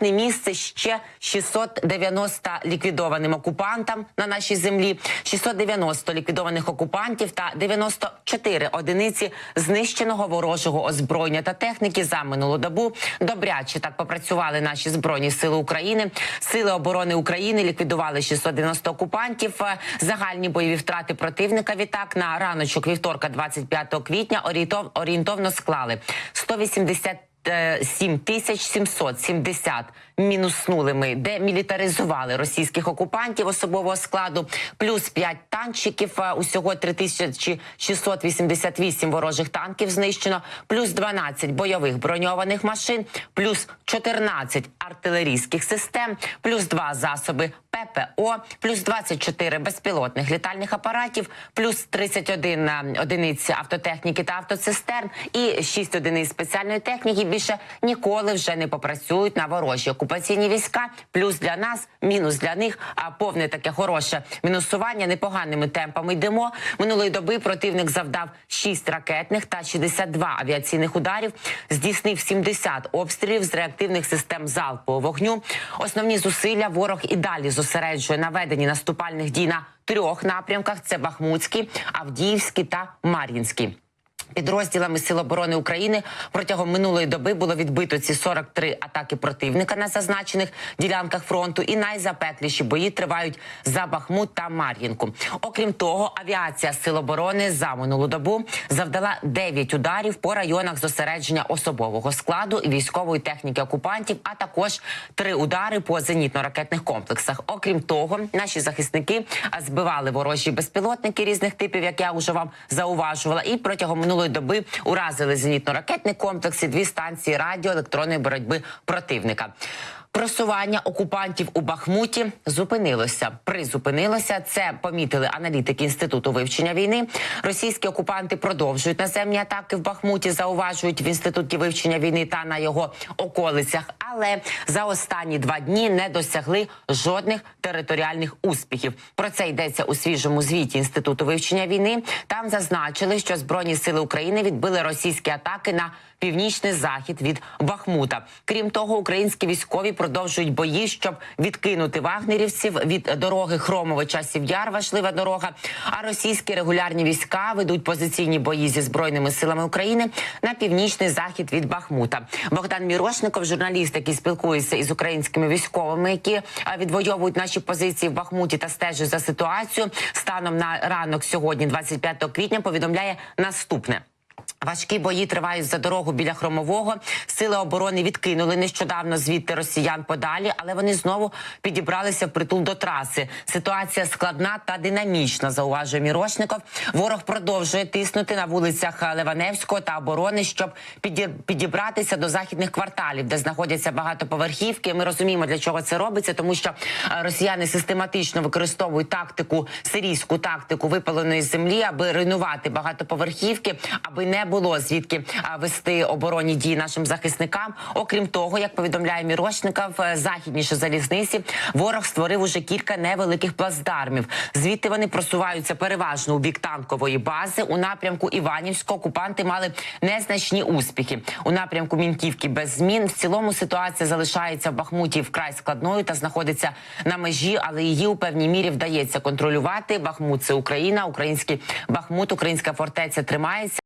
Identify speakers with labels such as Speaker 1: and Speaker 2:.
Speaker 1: Не місце ще 690 ліквідованим окупантам на нашій землі, 690 ліквідованих окупантів та 94 одиниці знищеного ворожого озброєння та техніки за минулу добу. Добряче так попрацювали наші збройні сили України. Сили оборони України ліквідували 690 окупантів. Е, Загальні бойові втрати противника відтак на раночок вівторка, 25 квітня, орієнтов- орієнтовно склали 180 7 тисяч 770 мінуснули ми, демілітаризували російських окупантів особового складу, плюс 5 танчиків, е, усього 3688 ворожих танків знищено, плюс 12 бойових броньованих машин, плюс 14 артилерійських систем, плюс 2 засоби ППО, плюс 24 безпілотних літальних апаратів, плюс 31 е, одиниць автотехніки та автоцистерн. І 6 одиниць спеціальної техніки більше ніколи вже не попрацюють на ворожі окупаційні війська. Плюс для нас, мінус для них. А повне таке хороше мінусування непоганими темпами йдемо. Минулої доби противник завдав 6 ракетних та 62 авіаційних ударів. Здійснив 70 обстрілів з реактивних систем залпового вогню. Основні зусилля ворог і далі зосереджує на веденні наступальних дій на трьох напрямках: це Бахмутський, Авдіївський та Мар'їнський. Підрозділами Сил оборони України протягом минулої доби було відбито ці 43 атаки противника на зазначених ділянках фронту, і найзапекліші бої тривають за Бахмут та Мар'їнку. Окрім того, авіація Сил оборони за минулу добу завдала 9 ударів по районах зосередження особового складу і військової техніки окупантів, а також три удари по зенітно-ракетних комплексах. Окрім того, наші захисники збивали ворожі безпілотники різних типів, як я вже вам зауважувала, і протягом минулої доби уразили зенітно-ракетний комплекс і дві станції радіоелектронної боротьби противника. Просування окупантів у Бахмуті зупинилося. Призупинилося. Це помітили аналітики інституту вивчення війни. Російські окупанти продовжують наземні атаки в Бахмуті. Зауважують в інституті вивчення війни та на його околицях. Але за останні два дні не досягли жодних територіальних успіхів. Про це йдеться у свіжому звіті інституту вивчення війни. Там зазначили, що збройні сили України відбили російські атаки на північний захід від Бахмута. Крім того, українські військові продовжують бої, щоб відкинути вагнерівців від дороги Хромове часів Яр. Важлива дорога. А російські регулярні війська ведуть позиційні бої зі збройними силами України на північний захід від Бахмута. Богдан Мірошников, журналіст, який спілкується із українськими військовими, які відвоюють наші позиції в Бахмуті та стежить за ситуацією. Станом на ранок сьогодні, 25 квітня, повідомляє наступне. Важкі бої тривають за дорогу біля хромового. Сили оборони відкинули нещодавно звідти росіян подалі, але вони знову підібралися в притул до траси. Ситуація складна та динамічна. Зауважує Мірошников. Ворог продовжує тиснути на вулицях Ливаневського та оборони, щоб підібратися до західних кварталів, де знаходяться багатоповерхівки. Ми розуміємо, для чого це робиться, тому що е, росіяни систематично використовують тактику сирійську тактику випаленої землі, аби руйнувати багатоповерхівки, аби не було звідки вести оборонні дії нашим захисникам. Окрім того, як повідомляє Мірошников, е, західніше залізниці ворог створив уже кілька невеликих плацдармів. Звідти вони просуваються переважно у бік танкової бази. У напрямку Іванівського окупанти мали незначні успіхи. У напрямку Мінківки без змін. В цілому ситуація залишається в Бахмуті вкрай складною та знаходиться на межі, але її у певній мірі вдається контролювати. Бахмут це Україна, український Бахмут, українська фортеця тримається.